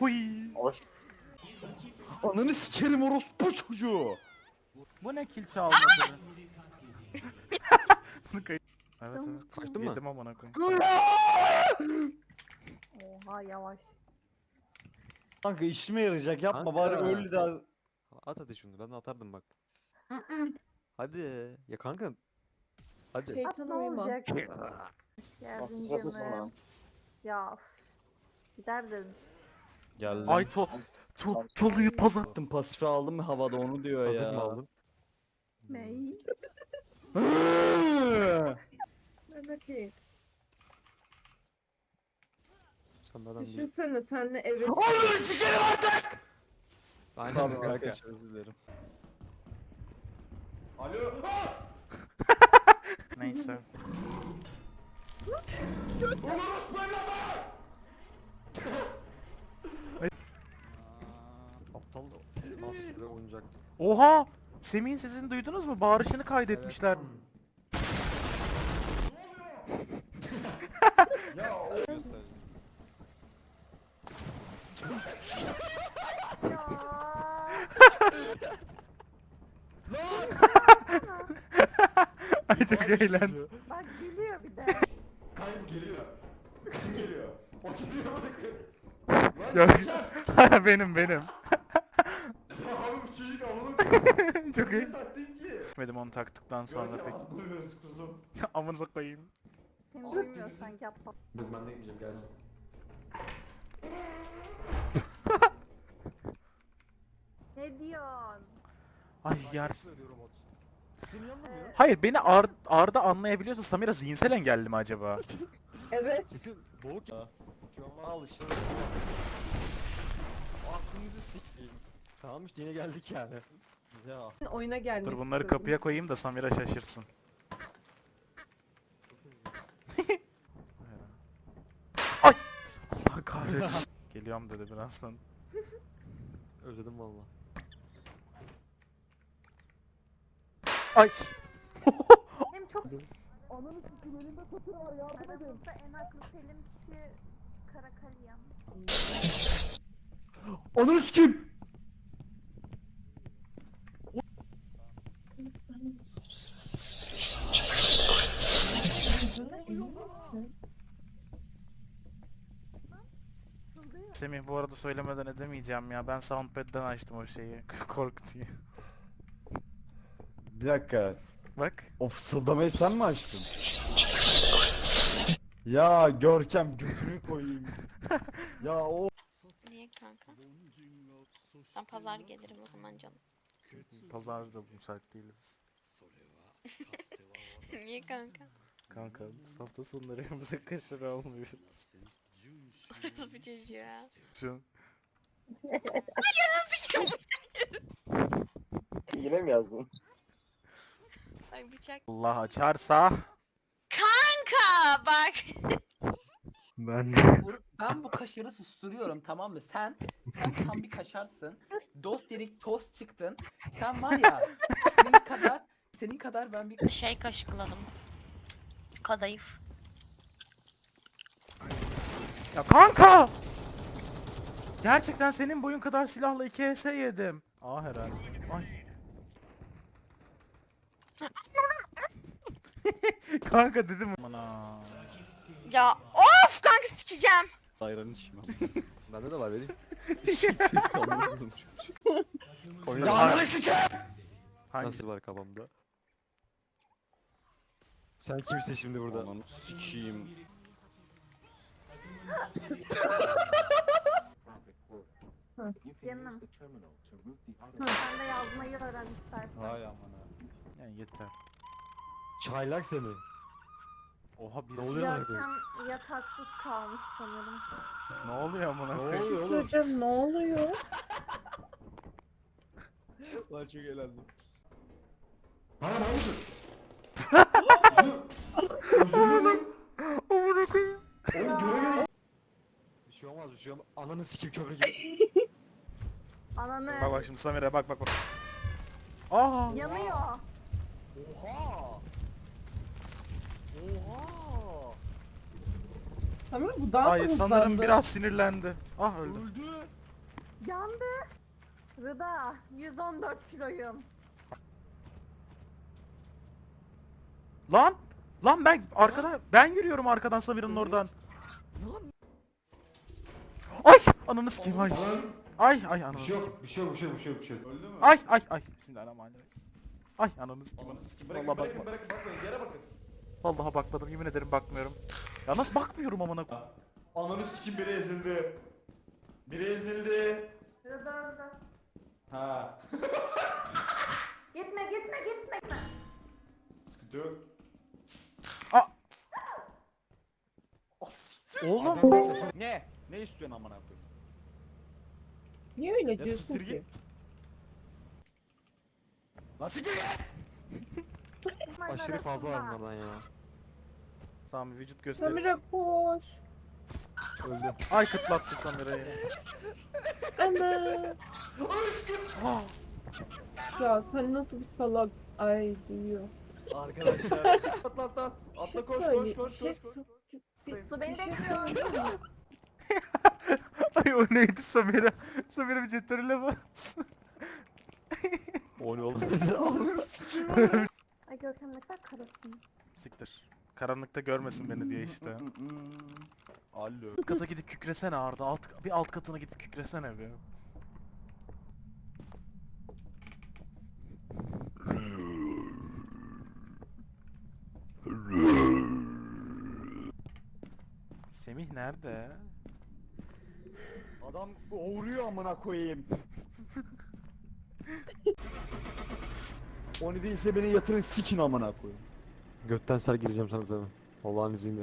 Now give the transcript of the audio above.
Oy. Hoş. Ananı sikerim orospu çocuğu. Bu ne kil çaldı? Bunu Evet evet. Kaçtın mı? Yedim amına koyayım. Oha yavaş. Kanka işime yarayacak yapma Kanka. bari öyle daha. At hadi şunu ben de atardım bak. Hadi. Ya kanka. Hadi. Şeytan uyuma. olacak? Geldin sırası canım. Ya üf. Giderdin. Geldim. Ay to to çoluyu paz attım. Pasifi aldım havada onu diyor Hazır ya. mı aldın? Ney? Evet iyi. Sen benden bir... Düşünsene senle eve Ananı sikerim artık. Aynen Tamam kanka. arkadaşlar özür dilerim. Alo. Neyse. Aptal maskeli oyuncak. Oha! Semih'in sesini duydunuz mu? Bağırışını kaydetmişler. Göstereceğim. Ay çok eğlendim. Bak gülüyor bir de. Yok. benim benim. çok iyi. Gitmedim onu taktıktan sonra pek. Amınıza koyayım. Seni duymuyorsan yapma. Dur ben de gideceğim gelsin. Ne diyorsun? Ay yer. Söylüyorum ot. Senin yanında mı ya? Hayır beni Ar Arda anlayabiliyorsa Samira zihinsel engelli mi acaba? Evet. Sesin boğuk ya. Al işte. Aklımızı sikeyim. Tamam işte yine geldik yani. Ya. Oyuna gelmek Dur bunları istedim. kapıya koyayım da Samira şaşırsın. Ay! Allah kahretsin. Geliyorum dedi birazdan. Özledim valla. Ay! Hem çok... Onun için elimde kutu var yardım edin. Aramızda en aklı selim kişi Karakalyan. Ananı sikeyim. Semih bu arada söylemeden edemeyeceğim ya. Ben soundpad'den açtım o şeyi. Kork diye. Bir dakika. Bak. O fısıldamayı sen mi açtın? Ya Görkem götünü koyayım. ya o Niye kanka? Ben pazar gelirim o zaman canım. Pazarda müsait değiliz. Niye kanka? Kanka biz hafta sonları evimize kaşar almıyoruz. Orası bu çocuğu ya. Şu an Yine mi yazdın? Ay bıçak. Allah açarsa Kanka bak. ben ben bu kaşarı susturuyorum tamam mı? Sen sen tam bir kaşarsın. Dost dedik tost çıktın. Sen var ya senin kadar senin kadar ben bir Şey kaşıkladım. Kadayıf. Ya kanka! Gerçekten senin boyun kadar silahla 2 HS yedim. Aa herhalde. Ay. kanka dedim bana. Ya of kanka sıçacağım. ayran içmem. Bende de var ananı Hangi? Nasıl var kafamda? Sen kimsin şimdi burada? Ananı sikeyim. Canım. Sen de yazmayı öğren istersen. Hay aman ha. Yani yeter. Çaylak seni. Oha bir Ne oluyor lan? Görkem yataksız kalmış sanırım. Ne oluyor amına Ne koyayım? oluyor oğlum? Hocam ne oluyor? Lan çok eğlendim. Amına koyayım. Bir şey olmaz bir şey olmaz. Ananı sikeyim köprü gibi. Ananı Bak bak şimdi Samir'e bak bak bak. Aa! yanıyor. Oha! Oha! Samir bu daha mı Ay sanırım hızlandı? biraz sinirlendi. Ah öldüm. Öldü. Yandı. Rıda 114 kiloyum. Lan! Lan ben arkada ben yürüyorum arkadan Samir'in oradan. Ay! Ananı sikeyim ay. Ay ay ananı Bir şey sikeyim. yok, bir şey yok, bir şey yok, bir şey yok, bir şey yok. Öldü mü? Ay ay ay. Bismillahirrahmanirrahim. Ay ananı sikeyim. Ananı sikim, Vallahi bırakın, bırakın, bakma. bırakın, bakmayın, yere bakın. Vallahi bakmadım yemin ederim bakmıyorum. Ya nasıl bakmıyorum amına koyayım. Ananı sikim biri ezildi. Biri ezildi. Ha. Gitme gitme gitme. Sıkıntı yok. Oğlum Ne? Ne istiyorsun amına koyayım? Niye öyle Ya diyorsun siktir ki? git. Lan siktir git! Aşırı fazla var bunlardan ya. Sami vücut gösterisi. Samir'e koş. Öldü. Ay kıtlattı Samir'i. Ama. Ah, Ya sen nasıl bir salak. Ay duyuyor. Arkadaşlar. atla atla. Bir Atla şey koş söyle- koş koş bir şey koş koş. sor- bir- Su beni şey bekliyor. Ay o neydi Samir'e? Samir'e bir cetverile bak. O ne oğlum? Ay Görkem ne kadar karasın. Siktir. Karanlıkta görmesin beni diye işte. Alo. Alt kata gidip kükresene Arda. Alt, bir alt katına gidip kükresene bir. Semih nerede? Adam oğuruyor amına koyayım. O ne değilse beni yatırın sikin amına koyayım. Götten ser gireceğim sana tabii. Allah'ın izniyle.